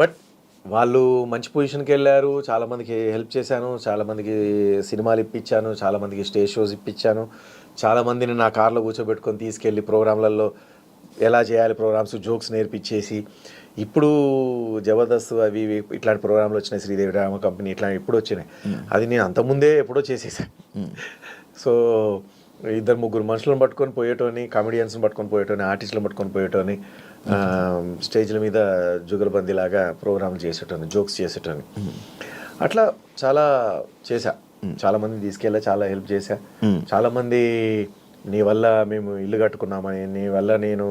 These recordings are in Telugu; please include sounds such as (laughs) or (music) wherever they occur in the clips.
బట్ వాళ్ళు మంచి పొజిషన్కి వెళ్ళారు. చాలా మందికి హెల్ప్ చేశాను. చాలా మందికి సినిమాలు ఇప్పించాను. చాలా మందికి స్టేజ్ షోస్ ఇప్పించాను. చాలా మందిని నా కార్లో కూర్చోబెట్టుకొని తీసుకెళ్ళి ప్రోగ్రాంలలో ఎలా చేయాలి ప్రోగ్రామ్స్ జోక్స్ నేర్పించేసి ఇప్పుడు జబర్దస్త్ అవి ఇట్లాంటి ప్రోగ్రాంలు వచ్చినాయి. శ్రీదేవి డ్రామా కంపెనీ ఇట్లా ఇప్పుడు వచ్చినాయి. అది నేను అంతకుముందే ఎప్పుడో చేసేసాను సో ఇద్దరు ముగ్గురు మనుషులను పట్టుకొని పోయేటోని కామెడియన్స్ని పట్టుకొని పోయేటోని ఆర్టిస్టులను పట్టుకొని పోయేటోని స్టేజ్ల మీద జుగలబందీ లాగా ప్రోగ్రాంలు చేసేటోని జోక్స్ చేసేటోని. అట్లా చాలా చేశా. చాలా మంది తీసుకెళ్ళా చాలా హెల్ప్ చేశా. చాలా మంది నీ వల్ల మేము ఇల్లు కట్టుకున్నామని నీ వల్ల నేను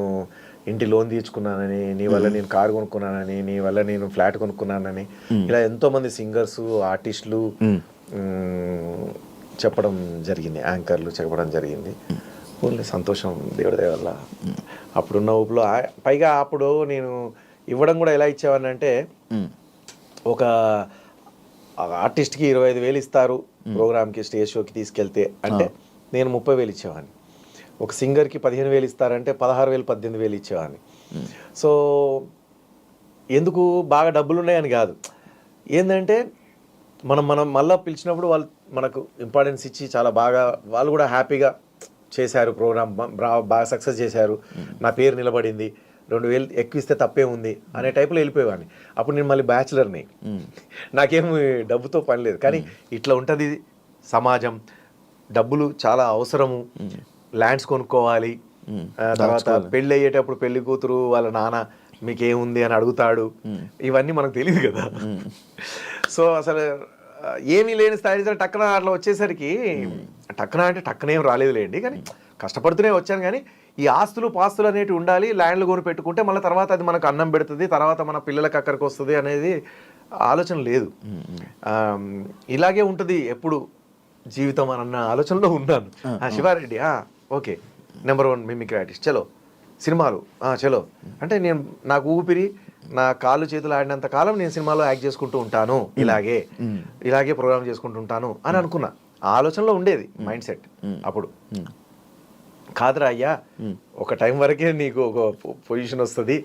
ఇంటి లోన్ తీర్చుకున్నానని నీ వల్ల నేను కారు కొనుక్కున్నానని నీ వల్ల నేను ఫ్లాట్ కొనుక్కున్నానని. ఇలా ఎంతో మంది సింగర్స్ ఆర్టిస్టులు చెప్పడం జరిగింది యాంకర్లు చెప్పడం జరిగింది. ఓన్లీ సంతోషం దేవుడి వల్ల. అప్పుడున్న ఊపులో పైగా అప్పుడు నేను ఇవ్వడం కూడా ఎలా ఇచ్చేవాడిని అంటే ఒక ఆర్టిస్ట్కి ఇరవై ఐదు వేలు ఇస్తారు ప్రోగ్రామ్కి స్టేజ్ షోకి తీసుకెళ్తే అంటే నేను ముప్పై వేలు ఇచ్చేవాడిని. ఒక సింగర్కి పదిహేను వేలు ఇస్తారంటే పదహారు వేలు పద్దెనిమిది వేలు ఇచ్చేవాడిని. సో ఎందుకు బాగా డబ్బులు ఉన్నాయని కాదు. ఏంటంటే మనం మనం మళ్ళీ పిలిచినప్పుడు వాళ్ళు మనకు ఇంపార్టెన్స్ ఇచ్చి చాలా బాగా వాళ్ళు కూడా హ్యాపీగా చేశారు ప్రోగ్రామ్ బాగా సక్సెస్ చేశారు. నా పేరు నిలబడింది. రెండు వేలు ఎక్కువ ఇస్తే తప్పే ఉంది అనే టైప్లో వెళ్ళిపోయేవాడిని. అప్పుడు నేను మళ్ళీ బ్యాచులర్ని. (laughs) నాకేం డబ్బుతో పని లేదు. కానీ ఇట్లా ఉంటుంది సమాజం. డబ్బులు చాలా అవసరము. ల్యాండ్స్ కొనుక్కోవాలి. తర్వాత పెళ్ళి అయ్యేటప్పుడు పెళ్ళి కూతురు వాళ్ళ నాన్న మీకేముంది అని అడుగుతాడు. ఇవన్నీ మనకు తెలియదు కదా. (laughs) సో అసలు ఏమీ లేని స్థాయి నుంచి టక్కన అట్లా వచ్చేసరికి టక్కన అంటే టక్కనేం రాలేదులేండి. కానీ కష్టపడుతూనే వచ్చాను కానీ ఈ ఆస్తులు పాస్తులు అనేటివి ఉండాలి ల్యాండ్లు కొని పెట్టుకుంటే మళ్ళీ తర్వాత అది మనకు అన్నం పెడుతుంది తర్వాత మన పిల్లలకి అక్కడికి వస్తుంది అనేది ఆలోచన లేదు. ఆ, ఇలాగే ఉంటుంది ఎప్పుడు జీవితం అన్న ఆలోచనలో ఉన్నాను. Siva Reddy okay. Number one mimicry artist చలో. సినిమాలు. చలో. అంటే నేను నాకు ఊపిరి నా కాళ్ళు చేతులు ఆడినంత కాలం నేను సినిమాలో యాక్ట్ చేసుకుంటూ ఉంటాను. ఇలాగే ఇలాగే ప్రోగ్రామ్ చేసుకుంటూ ఉంటాను అని అనుకున్నా. ఆలోచనలో ఉండేది మైండ్ సెట్ అప్పుడు. కాదురా అయ్యా ఒక టైం వరకే నీకు ఒక పొజిషన్ వస్తుంది.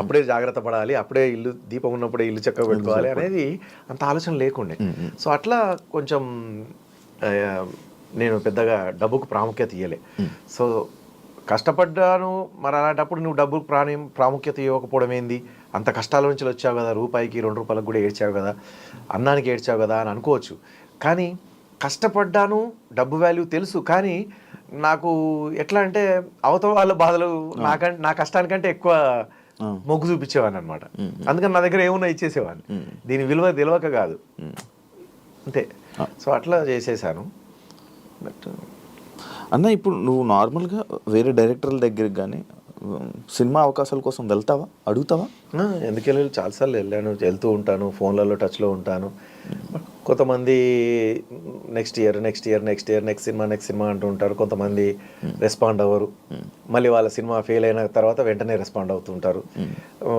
అప్పుడే జాగ్రత్త పడాలి అప్పుడే ఇల్లు దీపం ఉన్నప్పుడే ఇల్లు చక్కగా పెట్టుకోవాలి అనేది అంత ఆలోచన లేకుండే. సో అట్లా కొంచెం నేను పెద్దగా డబ్బుకు ప్రాముఖ్యత ఇవ్వలే సో కష్టపడ్డాను మరి అలాంటప్పుడు నువ్వు డబ్బుకు ప్రాణి ప్రాముఖ్యత ఇవ్వకపోవడం ఏంది అంత కష్టాల నుంచి వచ్చావు కదా రూపాయికి రెండు రూపాయలకు కూడా ఏడ్చావు కదా అన్నానికి ఏడ్చావు కదా అని అనుకోవచ్చు. కానీ కష్టపడ్డాను డబ్బు వాల్యూ తెలుసు. కానీ నాకు ఎట్లా అంటే అవతల వాళ్ళ బాధలు నాకంటే నా కష్టానికంటే ఎక్కువ మొగ్గు చూపించేవాడిని అనమాట అందుకని నా దగ్గర ఏమున్నా ఇచ్చేసేవాడిని. దీని విలువ తెలియక కాదు. అంతే. సో అట్లా చేసేసాను. బట్ అన్న ఇప్పుడు నువ్వు నార్మల్గా వేరే డైరెక్టర్ల దగ్గరికి కానీ సినిమా అవకాశాల కోసం వెళ్తావా? అడుగుతావా? ఎందుకు వెళ్ళాలి చాలాసార్లు వెళ్ళాను వెళ్తూ ఉంటాను ఫోన్లలో టచ్లో ఉంటాను. కొంతమంది next year next year next year next cinema next cinema అంటూ ఉంటారు. కొంతమంది రెస్పాండ్ అవ్వరు. మళ్ళీ వాళ్ళ సినిమా ఫెయిల్ అయిన తర్వాత వెంటనే రెస్పాండ్ అవుతుంటారు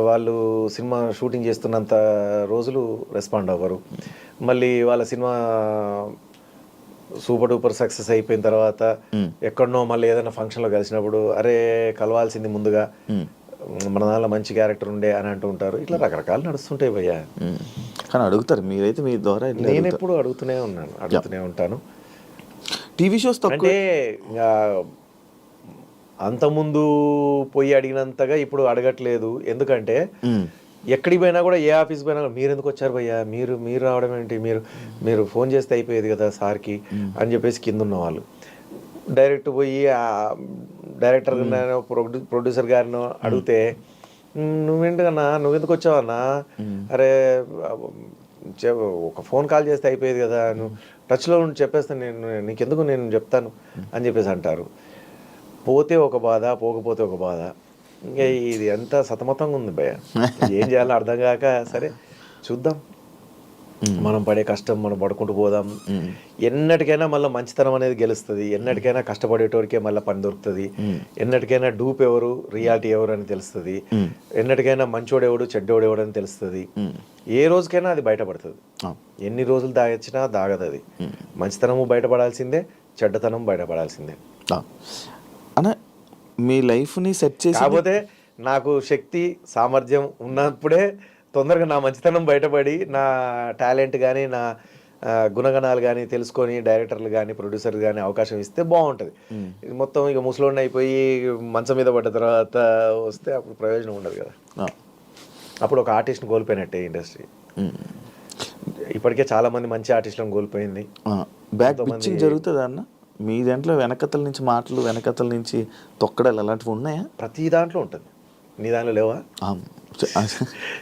వాళ్ళు సినిమా షూటింగ్ చేస్తున్నంత రోజులు రెస్పాండ్ అవ్వరు. మళ్ళీ వాళ్ళ సినిమా సూపర్ డూపర్ సక్సెస్ అయిపోయిన తర్వాత ఎక్కడనో మళ్ళీ ఏదైనా ఫంక్షన్లో కలిసినప్పుడు అరే కలవాల్సింది ముందుగా మన దానిలో మంచి క్యారెక్టర్ ఉండే అని అంటూ ఉంటారు. ఇట్లా రకరకాలు నడుస్తుంటాయి భయ్యా. కానీ అడుగుతారు మీరైతే మీ ద్వారా నేను ఎప్పుడు అడుగుతూనే ఉన్నాను అడుగుతూనే ఉంటాను. టీవీ షోస్ అంటే అంతకుముందు పోయి అడిగినంతగా ఇప్పుడు అడగట్లేదు. ఎందుకంటే. ఎక్కడికి పోయినా కూడా ఏ ఆఫీస్ పోయినా కూడా, మీరు ఎందుకు వచ్చారు భయ్యా? మీరు మీరు రావడం ఏంటి? మీరు మీరు ఫోన్ చేస్తే అయిపోయేది కదా సార్కి అని చెప్పేసి కింద ఉన్న వాళ్ళు డైరెక్ట్ పోయి డైరెక్టర్ గారినో ప్రొడ్యూ ప్రొడ్యూసర్ గారినో అడిగితే "మ్, నువ్వేంటన్నా నువ్వెందుకు వచ్చావన్నా? అరే ఒక ఫోన్ కాల్ చేస్తే అయిపోయేది కదా నువ్వు టచ్లో ఉండి చెప్పేస్తాను నేను నీకెందుకు నేను చెప్తాను అని చెప్పేసి అంటారు. పోతే ఒక బాధ పోకపోతే ఒక బాధ. ఇంకా ఇది ఎంత సతమతంగా ఉంది భయ (laughs) ఏం చేయాలో అర్థం కాక సరే చూద్దాం. మనం పడే కష్టం మనం పడుకుంటూ పోదాం. ఎన్నటికైనా మళ్ళీ మంచితనం అనేది గెలుస్తుంది. ఎన్నటికైనా కష్టపడేటోరికే మళ్ళీ పని దొరుకుతుంది. ఎన్నటికైనా డూప్ ఎవరు రియాలిటీ ఎవరు అని తెలుస్తుంది. ఎన్నటికైనా మంచోడు ఎవడు చెడ్డోడు ఎవడు అని తెలుస్తుంది. ఏ రోజుకైనా అది బయటపడుతుంది. ఎన్ని రోజులు దాగచ్చినా దాగదు అది మంచితనము బయటపడాల్సిందే చెడ్డతనం బయటపడాల్సిందే. మీ లైఫ్ని సెట్ చేసి కాకపోతే నాకు శక్తి సామర్థ్యం ఉన్నప్పుడే తొందరగా నా మంచితనం బయటపడి నా టాలెంట్ కానీ నా గుణగణాలు కానీ తెలుసుకొని డైరెక్టర్లు కానీ ప్రొడ్యూసర్ కానీ అవకాశం ఇస్తే బాగుంటుంది ఇది మొత్తం ఇక ముసలోడిని అయిపోయి మంచం మీద పడ్డ తర్వాత వస్తే అప్పుడు ప్రయోజనం ఉండదు కదా. అప్పుడు ఒక ఆర్టిస్ట్ని కోల్పోయినట్టే ఇండస్ట్రీ. ఇప్పటికే చాలా మంది మంచి ఆర్టిస్టులను కోల్పోయింది. బ్యాక్ జరుగుతుంది అన్న మీ దాంట్లో వెనకతల నుంచి మాటలు వెనకతల నుంచి తొక్కడాలు అలాంటివి ఉన్నాయా? ప్రతి దాంట్లో ఉంటుంది. నీ దాంట్లో లేవా.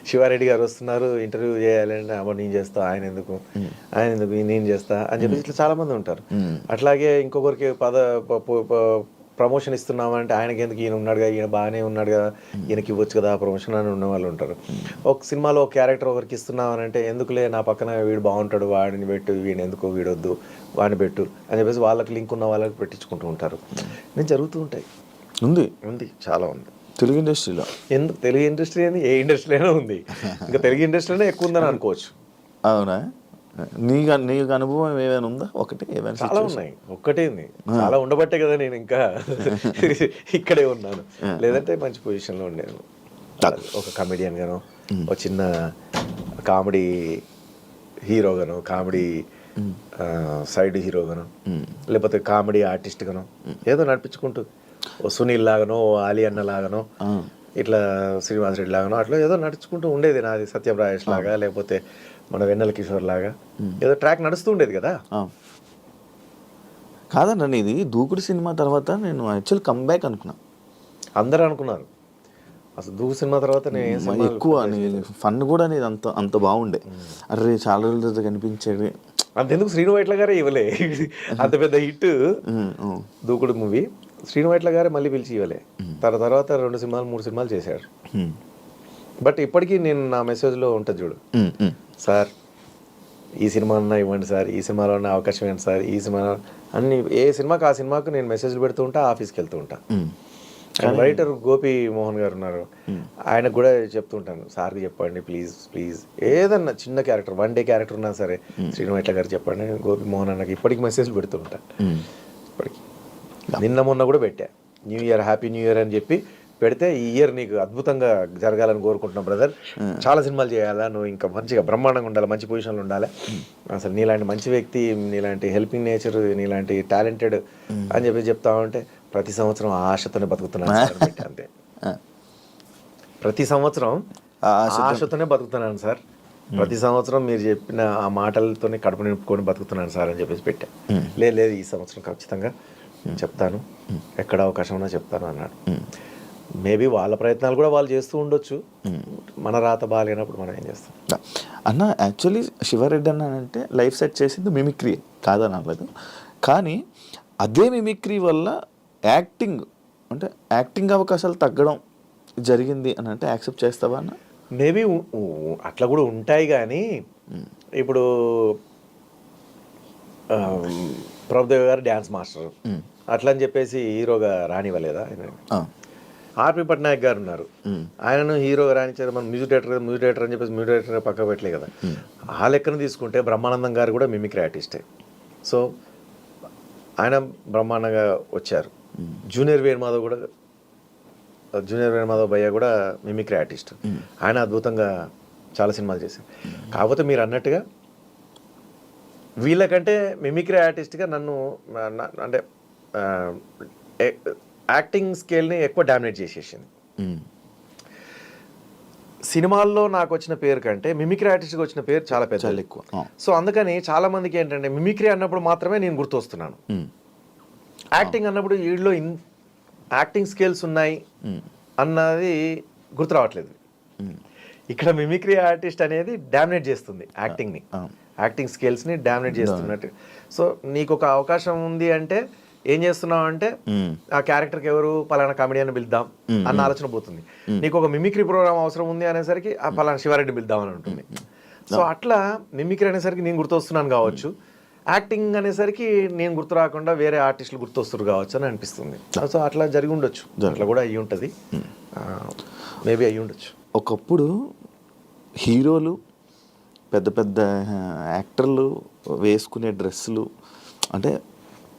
శివారెడ్డి గారు వస్తున్నారు ఇంటర్వ్యూ చేయాలంటే అమ్మ నేను చేస్తా ఆయన ఎందుకు? ఆయన ఎందుకు? నేను చేస్తా అని చెప్పేసి ఇట్లా చాలా మంది ఉంటారు. అట్లాగే ఇంకొకరికి పద ప్రమోషన్ ఇస్తున్నామంటే ఆయనకి ఎందుకు? ఈయన ఉన్నాడుగా ఈయన బాగానే ఉన్నాడు కదా ఈయనకి ఇవ్వచ్చు కదా ప్రమోషన్ అని ఉన్న వాళ్ళు ఉంటారు. ఒక సినిమాలో ఒక క్యారెక్టర్ ఒకరికి ఇస్తున్నామనంటే ఎందుకులే నా పక్కన వీడు బాగుంటాడు వాడిని పెట్టు వీడిని ఎందుకు వీడొద్దు వాడిని పెట్టు అని చెప్పేసి వాళ్ళకి లింక్ ఉన్న వాళ్ళకి పెట్టించుకుంటూ ఉంటారు. నేను జరుగుతూ ఉంటాయి. ఉంది. ఉంది. చాలా ఉంది. తెలుగు ఇండస్ట్రీలో. ఎందుకు? తెలుగు ఇండస్ట్రీ అని ఏ ఇండస్ట్రీలోనే ఉంది. ఇంకా తెలుగు ఇండస్ట్రీలోనే ఎక్కువ ఉందని అనుకోవచ్చు. అవునా? నీకు నీకు అనుభవం ఏమైనా ఉందా? ఒకటి ఏమైనా చాలా ఉన్నాయి. ఒక్కటే ఉంది. చాలా ఉండబట్టే కదా నేను ఇంకా (laughs) ఇక్కడే ఉన్నాను. లేదంటే మంచి పొజిషన్లో ఉండేది ఒక కమెడియన్ గాను ఒక చిన్న కామెడీ హీరో గాను కామెడీ సైడ్ హీరో గాను లేకపోతే కామెడీ ఆర్టిస్ట్ గాను ఏదో నడిపించుకుంటూ ఓ సునీల్ లాగానో ఓ ఆలి అన్న లాగానో. ఇట్లా శ్రీనివాస్ రెడ్డి లాగానో అట్లా ఏదో నడుచుకుంటూ ఉండేది నాది సత్యప్రాయేష్ లాగా లేకపోతే మన వెన్నెల కిషోర్ లాగా. ఏదో ట్రాక్ నడుస్తూ ఉండేది కదా. కాదన్న ఇది దూకుడు సినిమా తర్వాత నేను యాక్చువల్ కమ్బ్యాక్ అనుకున్నా. అందరూ అనుకున్నారు. అసలు దూ సినిమా తర్వాత నేను ఎక్కువ ఫన్ కూడా అనేది అంత అంత బాగుండే. అరే చాలా రోజుల తర్వాత కనిపించేది. అంతెందుకు శ్రీను వైట్ల గారే ఇవ్వలే. అంత పెద్ద హిట్. దూకుడు మూవీ. శ్రీను వైట్ల గారే మళ్ళీ పిలిచి ఇవ్వలే. తన తర్వాత రెండు సినిమాలు మూడు సినిమాలు చేశాడు. ఉమ్, బట్ ఇప్పటికీ నేను నా మెసేజ్లో ఉంటుంది చూడు. సార్ ఈ సినిమా అన్నా ఇవ్వండి సార్ ఈ సినిమాలో ఉన్న అవకాశం ఇవ్వండి సార్ ఈ సినిమా అన్ని ఏ సినిమాకి ఆ సినిమాకు నేను మెసేజ్లు పెడుతూ ఉంటా ఆఫీస్కి వెళ్తూ ఉంటా. రైటర్ గోపి మోహన్ గారు ఉన్నారు. ఆయనకు కూడా చెప్తుంటాను సార్కి చెప్పండి ప్లీజ్ ప్లీజ్ ఏదన్నా చిన్న క్యారెక్టర్ వన్ డే క్యారెక్టర్ ఉన్నా సరే శ్రీను ఎట్ల గారు చెప్పండి గోపి మోహన్ అన్నకి ఇప్పటికి మెసేజ్లు పెడుతూ ఉంటాను. ఇప్పటికి. నిన్న మొన్న కూడా పెట్టా. New year happy new year అని చెప్పి పెడితే ఈ ఇయర్ నీకు అద్భుతంగా జరగాలని కోరుకుంటున్నాం బ్రదర్ చాలా సినిమాలు చేయాలా? నువ్వు ఇంకా మంచిగా బ్రహ్మాండంగా ఉండాలి? మంచి పొజిషన్లో ఉండాలి? అసలు నీలాంటి మంచి వ్యక్తి నీలాంటి హెల్పింగ్ నేచర్ నీలాంటి టాలెంటెడ్ అని చెప్పి చెప్తా ఉంటే ప్రతి సంవత్సరం ఆ ఆశతోనే బతుకుతున్నాను అంతే. ప్రతి సంవత్సరం ఆశతోనే బతుకుతున్నాను సార్ ప్రతి సంవత్సరం మీరు చెప్పిన ఆ మాటలతోనే కడుపు నింపుకొని బతుకుతున్నాను సార్ అని చెప్పేసి పెట్టా. లేదు లేదు ఈ సంవత్సరం ఖచ్చితంగా చెప్తాను. ఎక్కడ అవకాశం ఉన్నా చెప్తాను అన్నాడు. మేబీ వాళ్ళ ప్రయత్నాలు కూడా వాళ్ళు చేస్తూ ఉండొచ్చు. మన రాత బాగాలేనప్పుడు మనం ఏం చేస్తాం? అన్న యాక్చువల్లీ శివారెడ్డి అన్న అంటే లైఫ్ సెట్ చేసింది మిమిక్రీ కాదని అనలేదు కానీ అదే మిమిక్రీ వల్ల యాక్టింగ్ అంటే యాక్టింగ్ అవకాశాలు తగ్గడం జరిగింది అని అంటే యాక్సెప్ట్ చేస్తావా అన్న? మేబీ అట్లా కూడా ఉంటాయి కానీ ఇప్పుడు ప్రభుదేవ్ గారు డ్యాన్స్ మాస్టర్. అట్లా అని చెప్పేసి హీరోగా రానివ్వలేదా. ఆర్పి పట్నాయక్ గారు ఉన్నారు. ఆయనను హీరోగా రాణించారు మన మ్యూజిక్ డైరెక్టర్ మ్యూజిక్ డైరెక్టర్ అని చెప్పేసి మ్యూజిక్ డైరెక్టర్ పక్క పెట్టలే కదా. ఆ లెక్కన తీసుకుంటే బ్రహ్మానందం గారు కూడా మిమిక్రీ ఆర్టిస్టే. సో ఆయన బ్రహ్మాండంగా వచ్చారు. జూనియర్ వేణుమాధవ్ కూడా జూనియర్ వేణుమాధవ్ భయ్య కూడా మిమిక్రీ ఆర్టిస్ట్. ఆయన అద్భుతంగా చాలా సినిమాలు చేశారు. కాకపోతే మీరు అన్నట్టుగా వీళ్ళకంటే మిమిక్రీ ఆర్టిస్ట్గా నన్ను అంటే యాక్టింగ్ స్కేల్ని ఎక్కువ డామినేట్ చేసేసింది. సినిమాల్లో నాకు వచ్చిన పేరు కంటే మిమిక్రీ ఆర్టిస్ట్కి వచ్చిన పేరు చాలా పెద్ద ఎక్కువ. సో అందుకని చాలా మందికి ఏంటంటే మిమిక్రీ అన్నప్పుడు మాత్రమే నేను గుర్తొస్తున్నాను. యాక్టింగ్ అన్నప్పుడు వీళ్ళలో ఇన్ యాక్టింగ్ స్కిల్స్ ఉన్నాయి. అన్నది గుర్తు రావట్లేదు. ఇక్కడ మిమిక్రీ ఆర్టిస్ట్ అనేది డామినేట్ చేస్తుంది యాక్టింగ్ని. యాక్టింగ్ స్కిల్స్ని డామినేట్ చేస్తున్నట్టు సో నీకు ఒక అవకాశం ఉంది అంటే ఏం చేస్తున్నావు అంటే. ఆ క్యారెక్టర్కి ఎవరు? పలానా కామెడియన్ పిలుద్దాం అన్న ఆలోచన పోతుంది. నీకు ఒక మిమిక్రీ ప్రోగ్రామ్ అవసరం ఉంది అనేసరికి ఆ పలానా శివారెడ్డి పిలుద్దాం అని ఉంటుంది సో అట్లా మిమిక్రీ అనేసరికి నేను గుర్తొస్తున్నాను కావచ్చు. యాక్టింగ్ అనేసరికి నేను గుర్తు రాకుండా వేరే ఆర్టిస్టులు గుర్తొస్తారు కావచ్చు అని అనిపిస్తుంది. సో అట్లా జరిగి ఉండొచ్చు. అట్లా కూడా అయ్యి ఉంటుంది. మేబీ అయ్యి ఉండొచ్చు. ఒకప్పుడు హీరోలు పెద్ద పెద్ద యాక్టర్లు వేసుకునే డ్రెస్సులు అంటే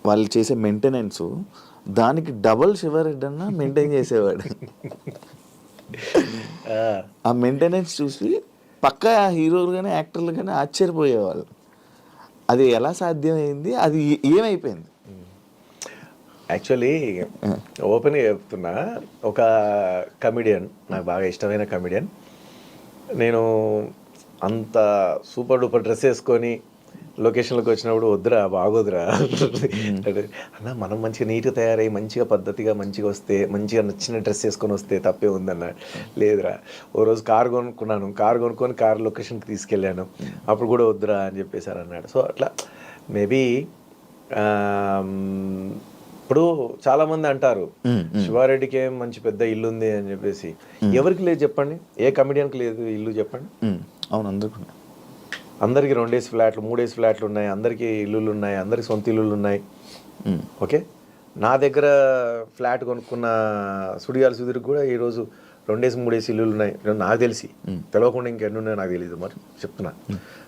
వాళ్ళు చేసే మెయింటెనెన్స్ దానికి డబల్ శివారెడ్డి అన్న మెయింటైన్ చేసేవాడు. ఆ మెయింటెనెన్స్ చూసి పక్క హీరోలు కానీ యాక్టర్లు కానీ ఆశ్చర్యపోయేవాళ్ళు. అది ఎలా సాధ్యమైంది? అది ఏమైపోయింది? యాక్చువల్లీ ఓపెన్గా చెప్తున్నా ఒక కమిడియన్ నాకు బాగా ఇష్టమైన కమిడియన్ నేను అంత సూపర్ డూపర్ డ్రెస్ వేసుకొని లొకేషన్లోకి వచ్చినప్పుడు వద్దురా బాగోదురా. అన్న మనం మంచిగా నీట్గా తయారై మంచిగా పద్ధతిగా మంచిగా వస్తే మంచిగా నచ్చిన డ్రెస్ వేసుకొని వస్తే తప్పే ఉందన్న. లేదురా. ఓ రోజు కార్ కొనుక్కున్నాను. కార్ కొనుక్కొని కార్ లొకేషన్కి తీసుకెళ్ళాను. అప్పుడు కూడా వద్దురా అని చెప్పేసారు అన్నాడు. సో అట్లా మేబీ ఇప్పుడు చాలా మంది అంటారు శివారెడ్డికి ఏం మంచి పెద్ద ఇల్లు ఉంది అని చెప్పేసి. ఎవరికి లేదు చెప్పండి? ఏ కమిడియన్కి లేదు ఇల్లు చెప్పండి? అవును అందరికీ అందరికి రెండేసి ఫ్లాట్లు మూడేసి ఫ్లాట్లు ఉన్నాయి అందరికీ ఇల్లులు ఉన్నాయి అందరికి సొంత ఇల్లులు ఉన్నాయి. ఓకే? నా దగ్గర ఫ్లాట్ కొనుక్కున్న సుడిగాల సుధీర్కి కూడా ఈరోజు రెండేసి మూడేసి ఇల్లులు ఉన్నాయి. నాకు తెలిసి. తెలియకుండా ఇంకెన్ని ఉన్నాయో నాకు తెలియదు మరి. చెప్తున్నా.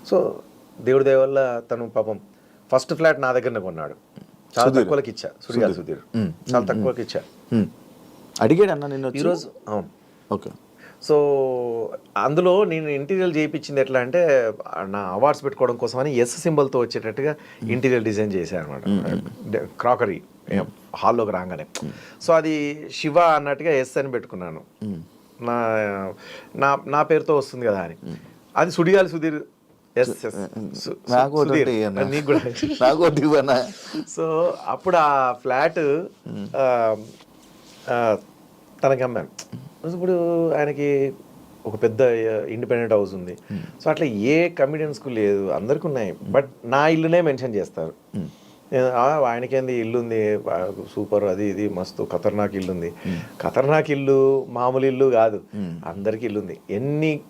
సో దేవుడి దయ వల్ల తను పాపం ఫస్ట్ ఫ్లాట్ నా దగ్గరనే కొన్నాడు. చాలా తక్కువకి ఇచ్చా. సుడిగాల సుధీర్. ఉమ్, చాలా తక్కువకి ఇచ్చా. అడిగాడు అన్న నిన్ను వచ్చి? ఈరోజు అవును. ఓకే. సో అందులో నేను ఇంటీరియర్ చేయించింది ఎట్లా అంటే నా అవార్డ్స్ పెట్టుకోవడం కోసం అని ఎస్ సింబల్తో వచ్చేటట్టుగా ఇంటీరియర్ డిజైన్ చేశాను అనమాట క్రాకరీ హాల్లోకి రాగానే. సో అది శివ అన్నట్టుగా ఎస్ అని పెట్టుకున్నాను. నా నా నా పేరుతో వస్తుంది కదా అని. అది సుడిగాలి సుధీర్ సు- (laughs) అప్పుడు ఆ ఫ్లాట్ తనకి అమ్మాను. ఇప్పుడు ఆయనకి ఒక పెద్ద ఇండిపెండెంట్ హౌస్ ఉంది. సో అట్లా ఏ కమిడియన్స్కు లేదు. అందరికి ఉన్నాయి. బట్ నా ఇల్లునే మెన్షన్ చేస్తారు. ఆ, ఆయనకేంది ఇల్లు ఉంది సూపర్ అది ఇది మస్తు ఖతర్నాక్ ఇల్లు ఉంది ఖతర్నాక్ ఇల్లు మామూలు ఇల్లు కాదు. అందరికి ఇల్లు ఉంది ఎన్ని